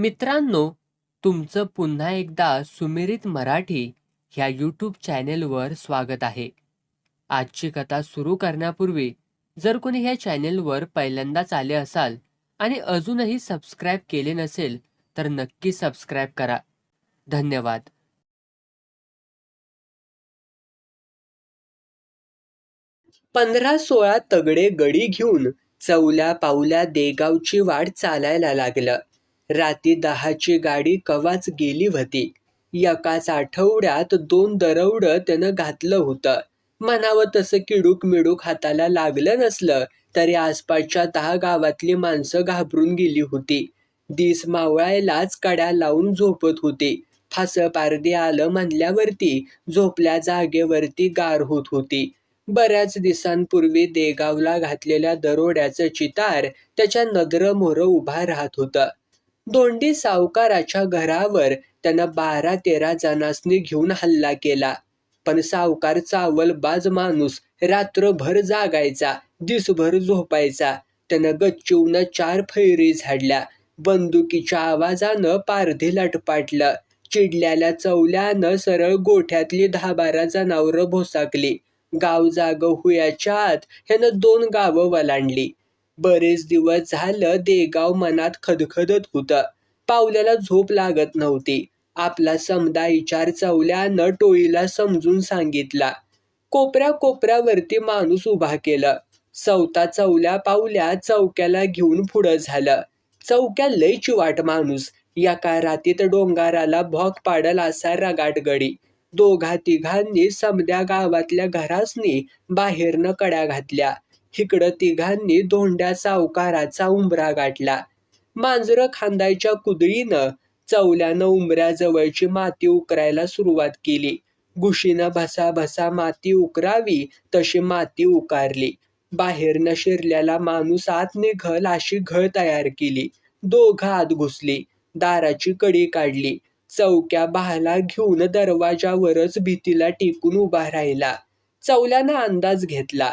मित्रांनो तुमचं पुन्हा एकदा सुमिरित मराठी ह्या यूट्यूब चॅनेलवर स्वागत आहे. आजची कथा सुरू करण्यापूर्वी जर कोणी ह्या चॅनेलवर पहिल्यांदाच आले असाल आणि अजूनही सबस्क्राईब केले नसेल तर नक्की सबस्क्राईब करा. धन्यवाद. पंधरा सोळा तगडे गडी घेऊन चौल्या पावल्या देगावची वाट चालायला लागलं. रात्री दहाची गाडी कवाच गेली होती एकाच आठवड्यात दोन दरवड त्यानं घातलं होतं. म्हणावं तसं किडूक मिडूक हाताला लागलं नसलं तरी आसपासच्या दहा गावातली माणसं घाबरून गेली होती. दिस मावळायलाच कड्या लावून झोपत होती. फास पारदी आलं म्हणल्यावरती झोपल्या जागेवरती गार होत होती. बऱ्याच दिवसांपूर्वी देगावला घातलेल्या दरोड्याचं चितार त्याच्या नदरमोरं उभा राहत होतं. दोंडी सावकाराच्या घरावर त्यानं बारा तेरा जणांसनी घेऊन हल्ला केला. पण सावकार चावल बाज माणूस रात्रभर जागायचा दिसभर झोपायचा. त्यानं गच्चीवनं चार फैरी झाडल्या. बंदुकीच्या आवाजानं पारधी लटपाटलं. चिडल्याल्या चवल्यानं सरळ गोठ्यातली दहा बारा जनावरं भोसाकली. गाव जाग हुयाच्या आत ह्यानं दोन गावं वलांडली. बरेच दिवस झालं देगाव मनात खदखदत होतं. पावल्याला झोप लागत नव्हती. आपला समदा विचार चवल्यानं टोळीला समजून सांगितला. कोपऱ्या कोपऱ्यावरती माणूस उभा केलं. चौथा चवल्या पावल्या चौक्याला घेऊन पुढं झालं. चौक्या लय चिवाट माणूस. एका रातीत डोंगाराला भोग पाडल असा रगाटगडी. दोघा तिघांनी समद्या गावातल्या घरासनी बाहेरनं कड्या घातल्या. इकडं तिघांनी धोंड्या सावकाराचा उंबरा गाठला. मांजरं खांदायच्या कुदळीनं चवल्यानं उंबऱ्याजवळची माती उकरायला सुरुवात केली. गुशीनं भसा भसा माती उकरावी तशी माती उकारली. बाहेरनं शिरल्याला माणूस आत निघल अशी घळ तयार केली. दोघं आत घुसली. दाराची कडी काढली. चौक्या बहाला घेऊन दरवाजावरच भीतीला टेकून उभा राहिला. चवल्यानं अंदाज घेतला.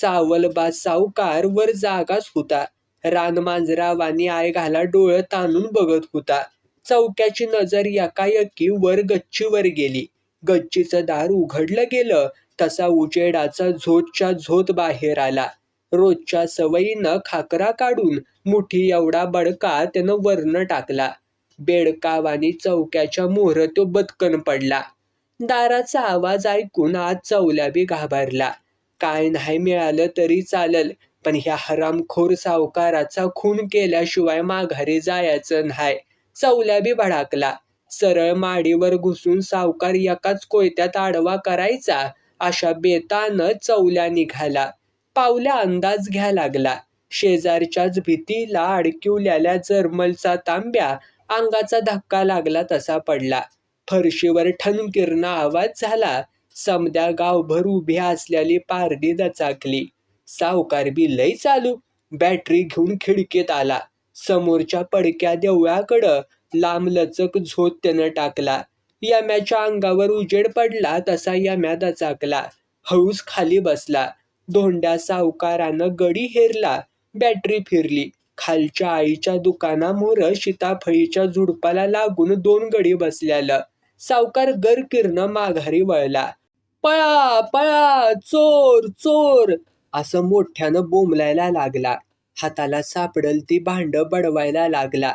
चावलबाज सावकार वर जागाच होता. रान मांजरावानी आय घाला डोळं ताणून बघत होता. चौक्याची नजर एकाएकी वर गच्चीवर गेली. गच्चीचं दार उघडलं गेलं तसा उजेडाचा झोतच्या झोत बाहेर आला. रोजच्या सवयीनं खाकरा काढून मुठी एवढा बडका त्यानं वर्ण टाकला. बेडकावानी चौक्याच्या मोहर तो बदकन पडला. दाराचा आवाज ऐकून आज चौल्याबी घाबरला. काय नाही मिळालं तरी चालल. पण ह्या हरामखोर सावकाराचा खून केल्याशिवाय माघारी जायचं नाही. चवल्या बी भडाकला. सरळ माडीवर घुसून सावकार एकाच कोयत्यात आडवा करायचा अशा बेतानं चवल्या निघाला. पावल्या अंदाज घ्या लागला. शेजारच्याच भीतीला अडकिवल्याल्या जर्मलचा तांब्या अंगाचा धक्का लागला तसा पडला. फरशीवर ठणकिर्ण आवाज झाला. समद्या गावभर उभी असलेली पारडी दचाकली. सावकार बी लय चालू. बॅटरी घेऊन खिडकीत आला. समोरच्या पडक्या देवळाकडं लांबलचक झोत त्यानं टाकला. यम्याच्या अंगावर उजेड पडला तसा यम्या दचाकला. हळूच खाली बसला. धोंड्या सावकारानं गडी हेरला. बॅटरी फिरली. खालच्या आईच्या दुकानामोर सीताफळीच्या झुडपाला लागून दोन गडी बसल्यालं. सावकार गरकिरण माघारी वळला. पळा पळा चोर चोर. असं मोठ्यानं बोंबलायला लागला. हाताला सापडल ती भांड बडवायला लागला.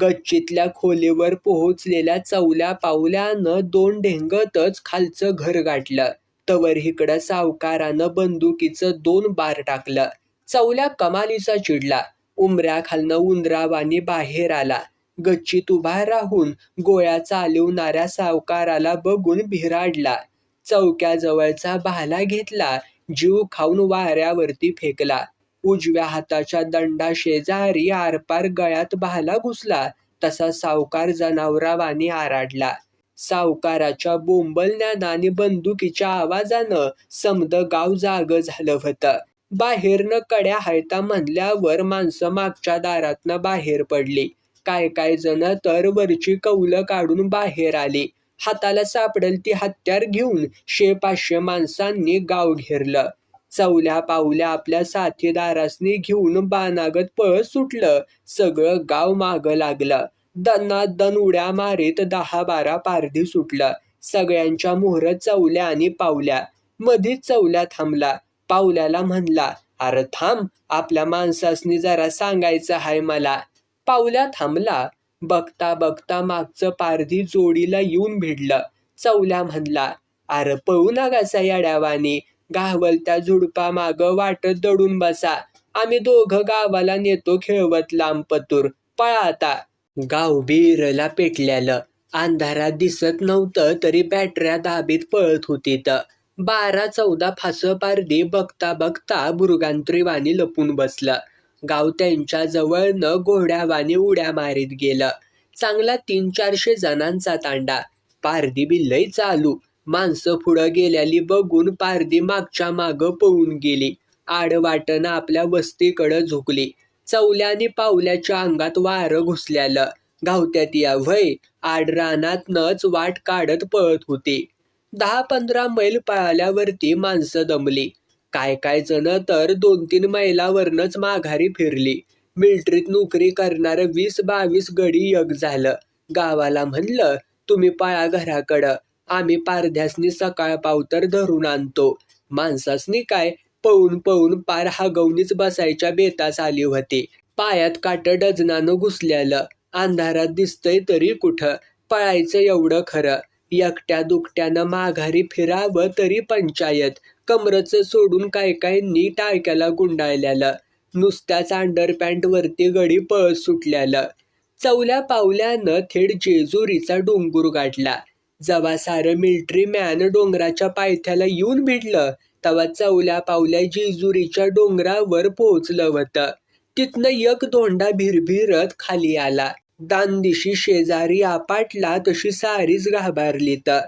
गच्चीतल्या खोलीवर पोहोचलेल्या चवल्या पावल्यानं दोन ढेंगतच खालचं घर गाठलं. तवर हिकडं सावकारानं बंदुकीचं दोन बार टाकलं. चवल्या कमालीचा चिडला. उमऱ्या खालनं उंदरावानी बाहेर आला. गच्चीत उभा राहून गोळ्या चालवणाऱ्या सावकाराला बघून भिराडला. चौक्याजवळचा भाला घेतला. जीव खाऊन वाऱ्यावरती फेकला. उजव्या हाताच्या दंडा शेजारी आरपार गळ्यात भाला घुसला. तसा सावकार जनावरावाने आराडला. सावकाराच्या बोंबलण्यानं आणि बंदुकीच्या आवाजानं समद गाव जाग झालं होतं. बाहेरनं कड्या हायता म्हणल्यावर माणसं मागच्या दारातनं बाहेर पडली. काय काय जण तर वरची कौलं काढून बाहेर आली. हाताला सापडेल ती हत्यार घेऊन शे पाचशे माणसांनी गाव घेरलं. चवल्या पावल्या आपल्या साथीदारासनी घेऊन बानागत पळत सुटलं. सगळं गाव माग लागलं. दन उड्या मारीत दहा बारा पारधी सुटलं. सगळ्यांच्या मोहर चवल्या आणि पावल्या. मधीच चवल्या थांबला. पावल्याला म्हणला अरे थांब आपल्या माणसासनी जरा सांगायचं हाय मला. पावल्या थांबला. बघता बघता मागचं पारधी जोडीला येऊन भिडलं. चौल्या म्हणला अरे पळू नगासा या डावाने. गावलत्या झुडपा माग वाटत दडून बसा. आम्ही दोघं गावाला नेतो खेळवत लांब पतूर पळा आता. गाव बिरला पेटल्यालं. अंधारात दिसत नव्हतं तरी बॅटऱ्या दाबीत पळत होती बारा चौदा फास पारधी बघता बघता बुरगांत्रीवाणी लपून बसलं. गाव त्यांच्या जवळनं घोड्यावानी उड्या मारीत गेलं. चांगला तीन चारशे जणांचा तांडा. पारदी बिल्लई चालू. माणसं पुढं गेल्याली बघून पारदी मागच्या माग पळून गेली. आडवाटनं आपल्या वस्तीकडं झुकली. चवल्याने पावल्याच्या अंगात वारं घुसल्यालं. गावत्यात या वय आड रानातनच वाट काढत पळत होती. दहा पंधरा मैल पळाल्यावरती माणसं दमली. काय काय जण तर दोन तीन मैलावरनच माघारी फिरली. मिलिटरीत नोकरी करणारं वीस बावीस गडी यग झालं. गावाला म्हणलं तुम्ही पळा घराकडं. आम्ही पारध्यासनी सकाळ पावतर धरून आणतो. माणसासनी काय पळून पळून पार हागवणीच बसायच्या बेतास आली होती. पायात काट डजनानं घुसल्यालं. अंधारात दिसतंय तरी कुठं? पळायचं एवढं खरं. एकट्या दुकट्यानं माघारी फिरावं तरी पंचायत. कमरचं सोडून काय काय नीट टाळक्याला गुंडाळल्यालं नुसत्याच अंडरपॅन्ट वरती गडी पळत सुटल्यालं चवल्या पावल्यानं थेट जेजुरीचा डोंगूर गाठला. जवा सारं मिलिटरी मॅन डोंगराच्या पायथ्याला येऊन भिडलं तवा चवल्या पावल्या जेजुरीच्या डोंगरावर पोहोचलं होतं. तिथनं एक धोंडा भिरभिरत खाली आला. दानदिशी शेजारी आपाटला तशी सारीच घाबरली तर.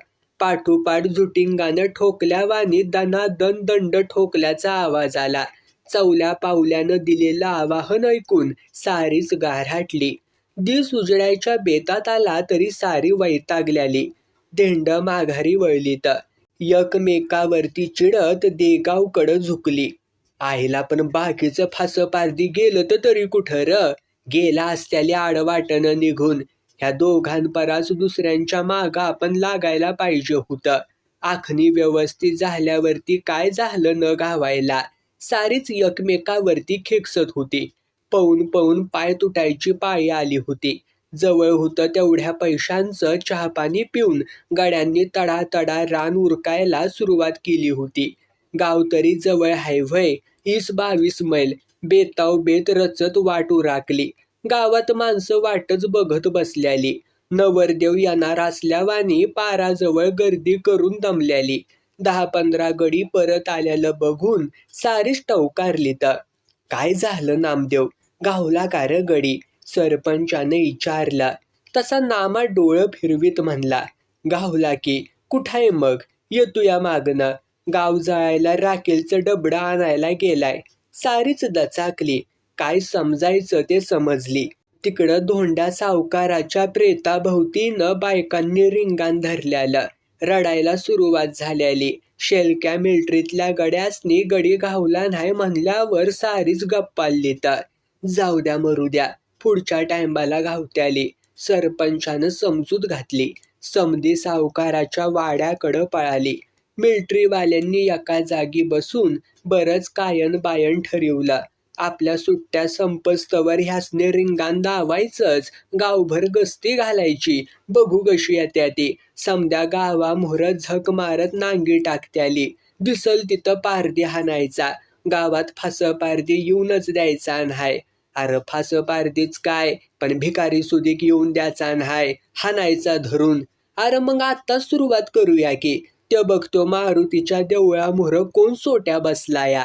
पाठोपाठ जुटिंगानं ठोकल्यावानी दनादन दंड ठोकल्याचा आवाज आला. चवल्या पावल्यानं दिलेलं आवाहन ऐकून सारीच गारहाटली दिस उजडायच्या बेतात आला तरी सारी वैतागल्याली. धेंड माघारी वळली तर एकमेकावरती चिडत देगावकडं झुकली. आईला पण बाकीचं फास पारदी गेलं तर तरी कुठं र? गेला असत्याली आडवाटनं निघून. ह्या दोघांपरास दुसऱ्यांच्या माग आपण लागायला पाहिजे होतं. आखणी व्यवस्थित झाल्यावरती काय झालं न गावायला सारीच एकमेकावरती खेकसत होती. पवून पवून पाय तुटायची पाळी आली होती. जवळ होतं तेवढ्या पैशांचं चहापाणी पिऊन गड्यांनी तडातडा रान उरकायला सुरुवात केली होती. गाव तरी जवळ हायव्हय ईस बावीस मैल. बेताव बेत रचत वाट उराकली गावात माणसं वाटच बघत बसल्याली. नवरदेव येणार असल्यावानी पाराजवळ गर्दी करून दमल्याली. दहा पंधरा गडी परत आल्याला बघून सारीच टवकारली तर काय झालं नामदेव? गावला कार गडी. सरपंचाने विचारला तसा नामा डोळं फिरवीत म्हणला. गावला की कुठाय मग? येतो या मागणं गाव जायला राखेलचं डबडं आणायला गेलाय. सारीच दचाकली. काय समजायचं ते समजली. तिकडं धोंड्या सावकाराच्या प्रेताभोवतीनं बायकांनी रिंगान धरल्यालं. रडायला सुरुवात झाल्याली शेलक्या मिल्ट्रीतल्या गड्यासनी गडी घावला नाही म्हणल्यावर सारीच गप्पाली तर जाऊ द्या मरू द्या. पुढच्या टायमाला घावत्याली. सरपंचानं समजूत घातली. समधी सावकाराच्या वाड्याकडं पळाली. मिल्ट्रीवाल्यांनी एका जागी बसून बरंच कायन बायन ठरवलं. आपल्या सुट्ट्या संपस्तवर ह्यासने रिंगान दावायचंच. गावभर गस्ती घालायची. बघू कशी येत्या ती. समद्या गावा झक मारत नांगी टाकत्याली. दिसल तिथं पारदी हाणायचा. गावात फास पारदी येऊनच द्यायचा नाही अरे फास पारदीच काय? पण भिकारी सुदीक येऊन द्यायचा नाही हाणायचा धरून. अरे मग आत्ताच सुरुवात करूया की. ते बघतो मारुतीच्या देवळा कोण सोट्या बसलाया.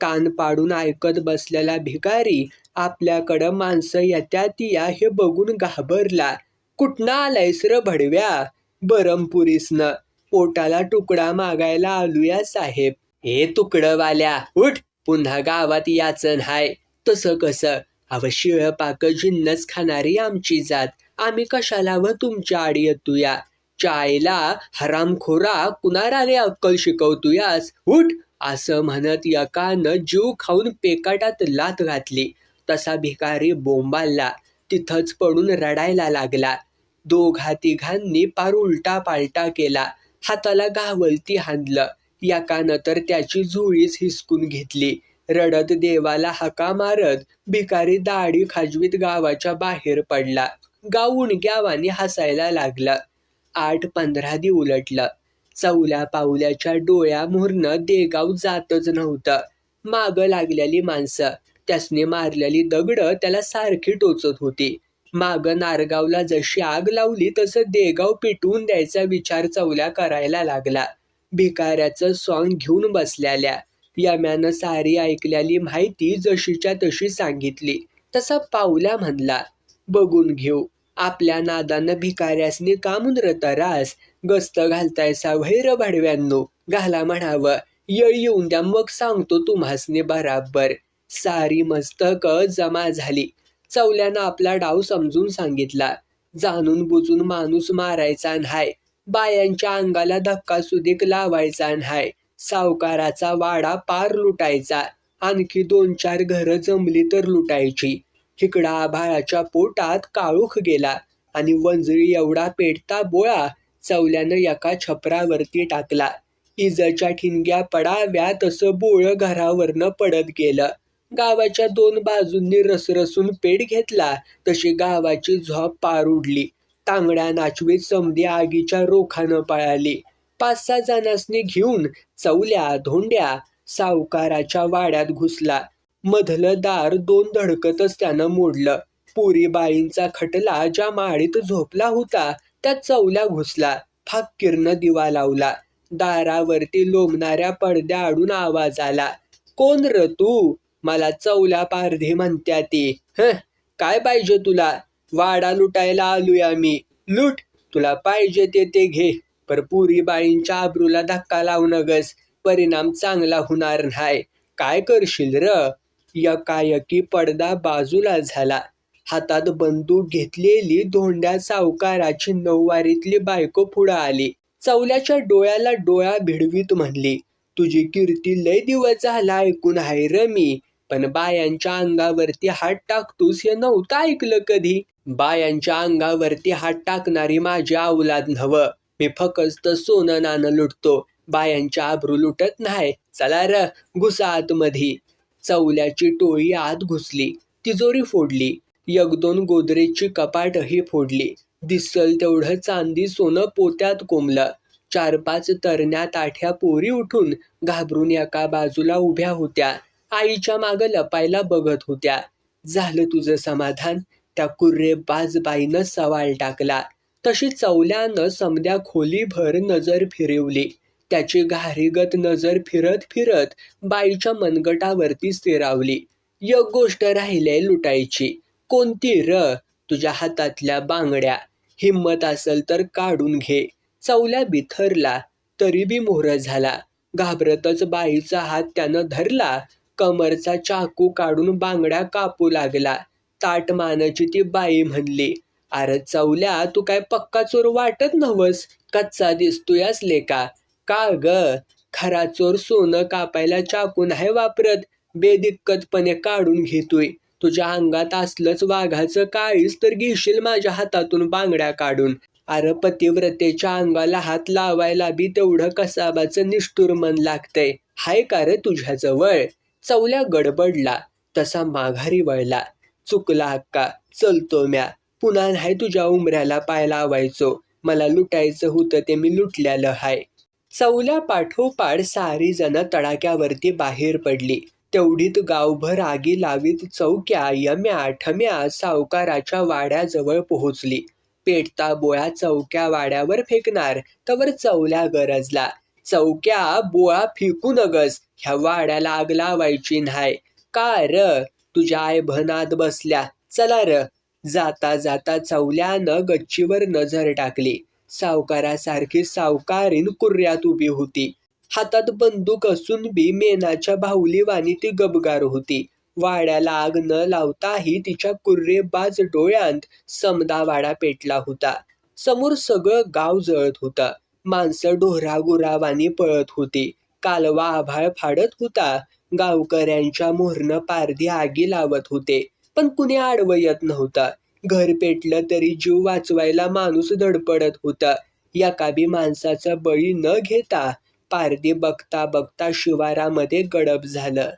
कान पाडून ऐकत बसलेला भिकारी आपल्याकडं माणसं येत्यात या हे बघून घाबरला. कुठनं आलायस र भडव्या? बरमपुरीसनं पोटाला तुकडा मागायला आलूया साहेब. हे तुकडवाल्या उठ! पुन्हा गावात याचन हाय तसं कसं? अव शिळपाक जिन्नस खाणारी आमची जात. आम्ही कशाला व तुमच्या आडी येतूया? चायला हरामखोरा कुणाराले अक्कल शिकवतूयास? उठ! असं म्हणत एकानं जीव खाऊन पेकाटात लात घातली. तसा भिकारी बोंबालला. तिथंच पडून रडायला लागला. दोघा तिघांनी पार उलटा पालटा केला. हाताला गावलती हांदलं एकानं तर त्याची झोळीच हिसकून घेतली. रडत देवाला हाका मारत भिकारी दाढी खाजवीत गावाच्या बाहेर पडला. गाव उणग्यावानी हसायला लागलं. आठ पंधरा दि उलटलं. चवल्या पावल्याच्या डोळ्या मुहरनं देगाव जातच नव्हतं. माग लागलेली माणसं त्यासने मारलेली दगड त्याला सारखी टोचत होती. माग नारगावला जशी आग लावली तसं देगाव पिटवून द्यायचा विचार चवल्या करायला लागला. भिकाऱ्याचं सॉंग घेऊन बसलेल्या यम्यानं सारी ऐकलेली माहिती जशीच्या तशी सांगितली. तसा पावल्या म्हणला बघून घेऊ. आपल्या नादानं भिकाऱ्यासनी कामून रतरास गस्त घालतायसा भैर भाडव्यांनो. घाला म्हणावं. येळ येऊन द्या मग सांगतो तुम्हासने बराबर. सारी मस्तक जमा झाली. चवल्यानं आपला डाव समजून सांगितला. जाणून बुजून माणूस मारायचा न्हाय. बायांच्या अंगाला धक्का सुदीक लावायचा न्हाय. सावकाराचा वाडा पार लुटायचा. आणखी दोन चार घरं जमली तर लुटायची. हिकडा आभाळाच्या पोटात काळूख गेला. आणि वंजळी एवढा पेटता बोळा चवल्यानं एका छपरावरती टाकला. इजच्या ठिणग्या पडाव्या तसं बोळ घरावरनं पडत गेलं. गावाच्या दोन बाजूंनी रसरसून पेट घेतला तशी गावाची झोप पार उडली. तांगड्या नाचवीत समधी आगीच्या रोखानं पळाली. पाच सहा जणांसनी घेऊन चवल्या धोंड्या सावकाराच्या वाड्यात घुसला. मधलं दार दोन धडकतच त्यानं मोडलं. पुरी बाईंचा खटला ज्या माळीत झोपला होता त्या चौल्या घुसला फाक्कीरनं दिवा लावला. दारावरती लोंबणाऱ्या पडद्या आडून आवाज आला. कोण र तू? मला चौल्या पारधी म्हणत्या ती. ह काय पाहिजे तुला? वाडा लुटायला आलोया मी लूट तुला पाहिजे ते ते घे. पर पुरी बाईंच्या आबरूला धक्का लावू नगस परिणाम चांगला होणार नाही. काय करशील र? यकायकी पडदा बाजूला झाला. हातात बंदूक घेतलेली धोंड्या सावकाराची नऊवारीतली बायको पुढं आली. चवल्याच्या डोळ्याला डोळा भिडवीत म्हणली तुझी कीर्ती लय दिवस झाला ऐकून आहे र मी पण बायांच्या अंगावरती हात टाकतोस हे नव्हतं ऐकलं कधी. बायांच्या अंगावरती हात टाकणारी माझी अवलाद नव्ह. मी फकस्त सोनं नाणं लुटतो. बायांच्या आबरू लुटत नाही. चला र घुसा आतमधी. चवल्याची टोळी आत घुसली. तिजोरी फोडली. एक दोन गोदरेजची कपाटही फोडली. दिसल तेवढं चांदी सोनं पोत्यात कोंबलं. चार पाच तरण्या ताठ्या पोरी उठून घाबरून एका बाजूला उभ्या होत्या. आईच्या मागं लपायला बघत होत्या. झालं तुझं समाधान? त्या कुर्रे बाजबाईनं सवाल टाकला. तशी चवल्यानं समद्या खोलीभर नजर फिरवली. त्याची घारीगत नजर फिरत फिरत बाईच्या मनगटावरती स्थिरावली. एक गोष्ट राहिले लुटायची. कोणती र तुझ्या हातातल्या बांगड्या? हिम्मत असेल तर काढून घे. चवल्या बिथरला तरी बी मोहर झाला. घाबरतच बाईचा हात त्यानं धरला. कमरचा चाकू काढून बांगड्या कापू लागला. ताट मानाची ती बाई म्हणली अरे चवल्या तू काय पक्का चोर वाटत नव्हस? कच्चा दिसतोयास लेका का ग? खरा चोर सोनं कापायला चाकू नाही वापरत. बेदिक्कतपणे काढून घेतोय. तुझ्या अंगात असलंच वाघाचं काळीच तर घेशील माझ्या हातातून बांगड्या काढून. अरे पतिव्रतेच्या अंगाला हात लावायला बी तेवढं कसाबाचं निष्ठुर मन लागतंय. हाय का रे तुझ्याजवळ? चवल्या गडबडला तसा माघारी वळला. चुकला हक्का चलतो म्या. पुन्हा नाही तुझ्या उमऱ्याला पाय लावायचो. मला लुटायचं होतं ते मी लुटल्यालं हाय. चवल्या पाठोपाठ सारी जण तडाक्यावरती बाहेर पडली. तेवढीत गावभर आगी लावीत चौक्या यम्या ठम्या सावकाराच्या वाड्याजवळ पोहोचली. पेटता बोळा चौक्या वाड्यावर फेकणार तवर चौल्या गरजला. चौक्या बोळा फेकू नगस ह्या वाड्याला आग लावायची न्हाय. का र? तुझ्या आय भनात बसल्या. चला र. जाता जाता चौल्यानं गच्चीवर नजर टाकली. सावकारासारखी सावकारीन कुर्यात उभी होती. हातात बंदूक असून बी मेनाच्या बाहुलीवाणी ती गबगार होती. वाड्याला आग न लावताही तिच्या कुर्रेबाज डोळ्यांत समदा वाडा पेटला होता. समोर सगळं गाव जळत होतं. माणसं डोहरा गुरावानी पळत होती. कालवा आभाळ फाडत होता. गावकऱ्यांच्या मोहरनं पारधी आगी लावत होते. पण कुणी आडवं येत नव्हतं. घर पेटलं तरी जीव वाचवायला माणूस धडपडत होता. एका बी माणसाचा बळी न घेता पारधी बघता बघता शिवारामध्ये गडप झालं.